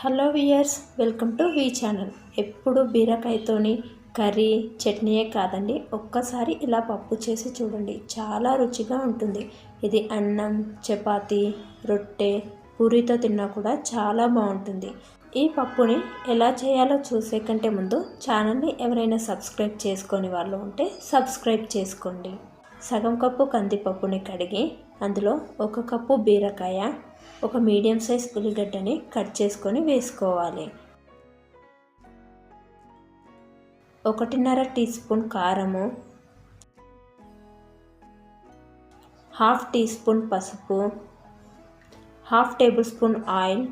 Hello viewers welcome to V channel. ఎప్పుడు బీరకాయతోని curry చట్నీయే కాదండి. ఒక్కసారి ఇలా పప్పు చేసి చూడండి. చాలా రుచిగా ఉంటుంది. ఇది అన్నం చపాతి రొట్టె పూరితో తిన్నా కూడా చాలా బాగుంటుంది. ఈ పప్పుని ఎలా చేయాలో చూసే కంటే ముందు ఛానల్ని ఎవరైనా సబ్స్క్రైబ్ చేసుకొని వాళ్ళు ఉంటే సబ్స్క్రైబ్ చేసుకోండి. సగం కప్పు కందిపప్పుని కడిగి అందులో ఒక కప్పు బీరకాయ ఒక మీడియం సైజ్ ఉల్లిగడ్డని కట్ చేసుకొని వేసుకోవాలి. ఒకటిన్నర టీ స్పూన్ కారము హాఫ్ టీ స్పూన్ పసుపు half tablespoon oil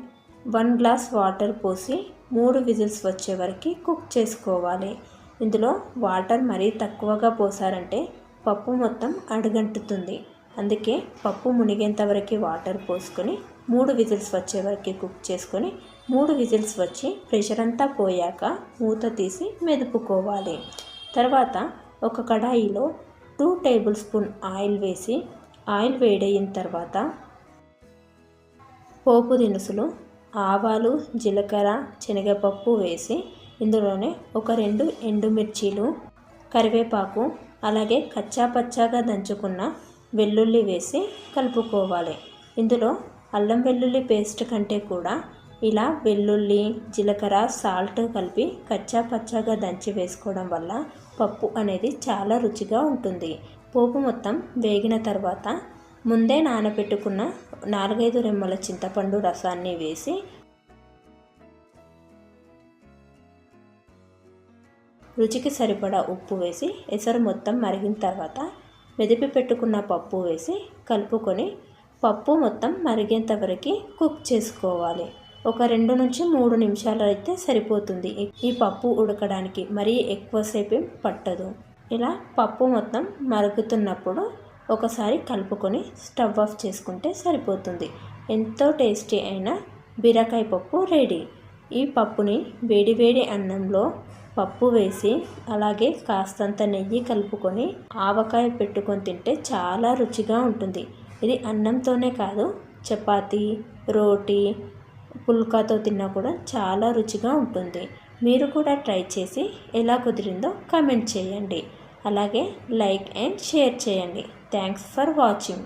one glass water పోసి మూడు విజిల్స్ వచ్చే వరకు కుక్ చేసుకోవాలి. ఇందులో వాటర్ మరీ తక్కువగా పోసారంటే పప్పు మొత్తం అడుగంటుతుంది. అందుకే పప్పు మునిగేంత వరకు వాటర్ పోసుకొని మూడు విజిల్స్ వచ్చే వరకు కుక్ చేసుకొని మూడు విజిల్స్ వచ్చి ప్రెషర్ అంతా పోయాక మూత తీసి మెదుపుకోవాలి. తర్వాత ఒక కడాయిలో టూ టేబుల్ స్పూన్ ఆయిల్ వేసి ఆయిల్ వేడయిన తర్వాత పోపు దినుసులు ఆవాలు జీలకర్ర శనగపప్పు వేసి ఇందులోనే ఒక రెండు ఎండుమిర్చీలు కరివేపాకు అలాగే కచ్చాపచ్చాగా దంచుకున్న వెల్లుల్లి వేసి కలుపుకోవాలి. ఇందులో అల్లం వెల్లుల్లి పేస్ట్ కంటే కూడా ఇలా వెల్లుల్లి జీలకర్ర సాల్ట్ కలిపి కచ్చా పచ్చాగా దంచి వేసుకోవడం వల్ల పప్పు అనేది చాలా రుచిగా ఉంటుంది. పోపు మొత్తం వేగిన తర్వాత ముందే నానబెట్టుకున్న నాలుగైదు రెమ్మల చింతపండు రసాన్ని వేసి రుచికి సరిపడా ఉప్పు వేసి ఎసరు మొత్తం మరిగిన తర్వాత మెదిపి పెట్టుకున్న పప్పు వేసి కలుపుకొని పప్పు మొత్తం మరిగేంత వరకు కుక్ చేసుకోవాలి. ఒక రెండు నుంచి మూడు నిమిషాలు అయితే సరిపోతుంది. ఈ పప్పు ఉడకడానికి మరీ ఎక్కువసేపు పట్టదు. ఇలా పప్పు మొత్తం మరుగుతున్నప్పుడు ఒకసారి కలుపుకొని స్టవ్ ఆఫ్ చేసుకుంటే సరిపోతుంది. ఎంతో టేస్టీ అయిన బీరకాయ పప్పు రెడీ. ఈ పప్పుని వేడివేడి అన్నంలో పప్పు వేసి అలాగే కాస్తంత నెయ్యి కలుపుకొని ఆవకాయ పెట్టుకొని తింటే చాలా రుచిగా ఉంటుంది. ఇది అన్నంతోనే కాదు చపాతి రోటీ పుల్కాతో తిన్నా కూడా చాలా రుచిగా ఉంటుంది. మీరు కూడా ట్రై చేసి ఎలా కుదిరిందో కమెంట్ చేయండి. అలాగే లైక్ అండ్ షేర్ చేయండి. Thanks for watching.